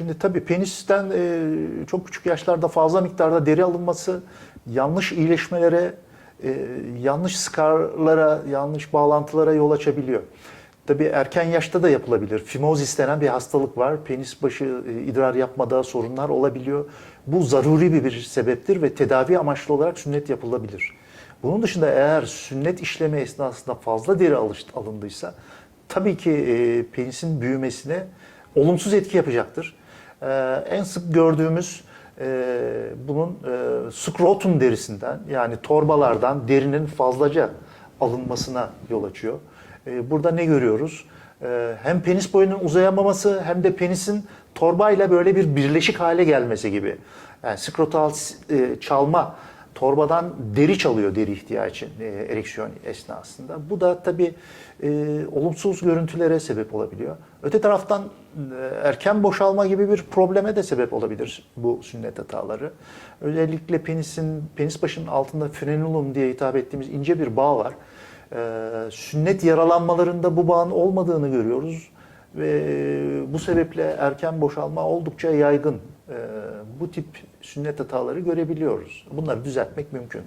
Şimdi tabii penisten e, çok küçük yaşlarda fazla miktarda deri alınması yanlış iyileşmelere, e, yanlış skarlara, yanlış bağlantılara yol açabiliyor. Tabii erken yaşta da yapılabilir. Fimozis denen bir hastalık var. Penis başı e, idrar yapmada sorunlar olabiliyor. Bu zaruri bir, bir sebeptir ve tedavi amaçlı olarak sünnet yapılabilir. Bunun dışında eğer sünnet işlemi esnasında fazla deri alındıysa tabii ki e, penisin büyümesine olumsuz etki yapacaktır. E, en sık gördüğümüz e, bunun e, skrotum derisinden yani torbalardan derinin fazlaca alınmasına yol açıyor. E, burada ne görüyoruz? E, hem penis boyunun uzayamaması hem de penisin torbayla böyle bir birleşik hale gelmesi gibi. Yani skrotal e, çalma torbadan deri çalıyor deri ihtiyacı e, ereksiyon esnasında. Bu da tabii e, olumsuz görüntülere sebep olabiliyor. Öte taraftan erken boşalma gibi bir probleme de sebep olabilir bu sünnet hataları. Özellikle penisin penis başının altında frenulum diye hitap ettiğimiz ince bir bağ var. E, sünnet yaralanmalarında bu bağın olmadığını görüyoruz ve bu sebeple erken boşalma oldukça yaygın. E, bu tip sünnet hataları görebiliyoruz. Bunları düzeltmek mümkün.